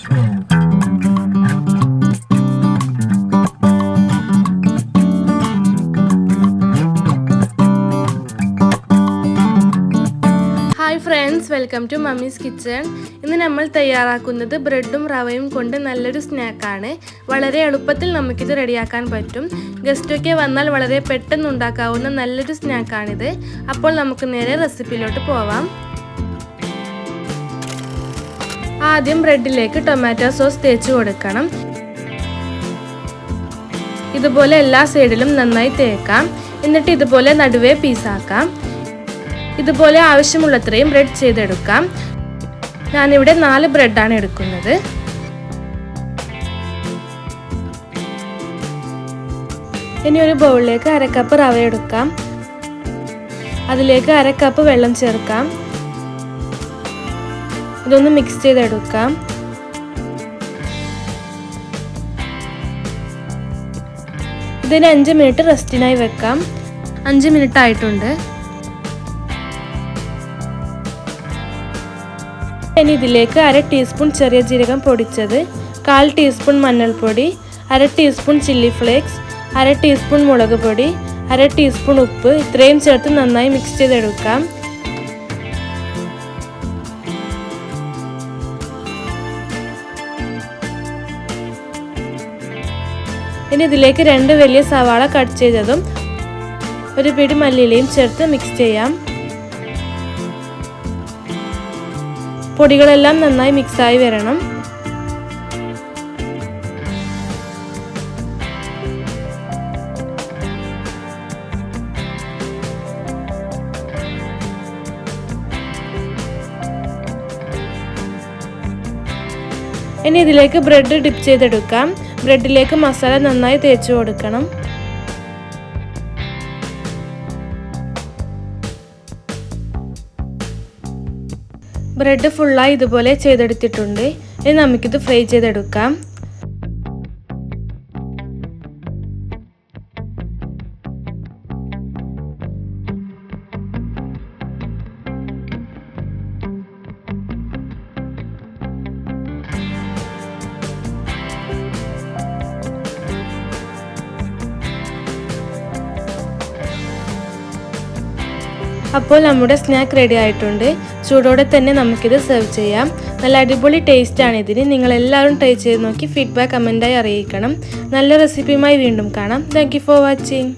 Hi friends welcome to mummy's kitchen. ഇന്ന് നമ്മൾ തയ്യാറാക്കുന്നത് ബ്രെഡും റവയും കൊണ്ട് നല്ലൊരു സ്നാക്കാണ്. വളരെ എളുപ്പത്തിൽ നമുക്കിത് റെഡിയാക്കാൻ പറ്റും. ഗസ്റ്റൊക്കെ വന്നാൽ വളരെ പെട്ടെന്ന് ഉണ്ടാക്കാവുന്ന നല്ലൊരു സ്നാക്കാണിത്. അപ്പോൾ നമുക്ക് നേരെ റെസിപ്പിയിലോട്ട് പോവാം. ആദ്യം ബ്രെഡിലേക്ക് ടൊമാറ്റോ സോസ് തേച്ച് കൊടുക്കണം. ഇതുപോലെ എല്ലാ സൈഡിലും നന്നായി തേക്കാം. എന്നിട്ട് ഇതുപോലെ നടുവേ പീസാക്കാം. ഇതുപോലെ ആവശ്യമുള്ളത്രയും ബ്രെഡ് ചെയ്തെടുക്കാം. ഞാനിവിടെ നാല് ബ്രെഡാണ് എടുക്കുന്നത്. ഇനി ഒരു ബൗളിലേക്ക് അര കപ്പ് റവ എടുക്കാം. അതിലേക്ക് അര കപ്പ് വെള്ളം ചേർക്കാം. ഇതൊന്ന് മിക്സ് ചെയ്തെടുക്കാം. ഇതിന് അഞ്ച് മിനിറ്റ് റെസ്റ്റിനായി വെക്കാം. അഞ്ച് മിനിറ്റ് ആയിട്ടുണ്ട്. ഇനി ഇതിലേക്ക് അര ടീസ്പൂൺ ചെറിയ ജീരകം പൊടിച്ചത് കാൽ ടീസ്പൂൺ മഞ്ഞൾപ്പൊടി അര ടീസ്പൂൺ ചില്ലി ഫ്ലേക്സ് അര ടീസ്പൂൺ മുളക് പൊടി അര ടീസ്പൂൺ ഉപ്പ് ഇത്രയും ചേർത്ത് നന്നായി മിക്സ് ചെയ്തെടുക്കാം. ഇനി ഇതിലേക്ക് രണ്ട് വലിയ സവാള കട്ട് ചെയ്തതും ഒരു പിടി മല്ലിയിലയും ചേർത്ത് മിക്സ് ചെയ്യാം. പൊടികളെല്ലാം നന്നായി മിക്സായി വരണം. ഇനി ഇതിലേക്ക് ബ്രെഡ് ഡിപ്പ് ചെയ്തെടുക്കാം. ബ്രെഡിലേക്ക് മസാല നന്നായി തേച്ചു കൊടുക്കണം. ബ്രെഡ് ഫുള്ളായി ഇതുപോലെ ചെയ്തെടുത്തിട്ടുണ്ട്. ഇനി നമുക്കിത് ഫ്രൈ ചെയ്തെടുക്കാം. അപ്പോൾ നമ്മുടെ സ്നാക്ക് റെഡി ആയിട്ടുണ്ട്. ചൂടോടെ തന്നെ നമുക്കിത് സെർവ് ചെയ്യാം. നല്ല അടിപൊളി ടേസ്റ്റാണ് ഇതിന്. നിങ്ങൾ എല്ലാവരും ട്രൈ ചെയ്ത് നോക്കി ഫീഡ്ബാക്ക് കമന്റായി അറിയിക്കണം. നല്ല റെസിപ്പിയുമായി വീണ്ടും കാണാം. Thank for watching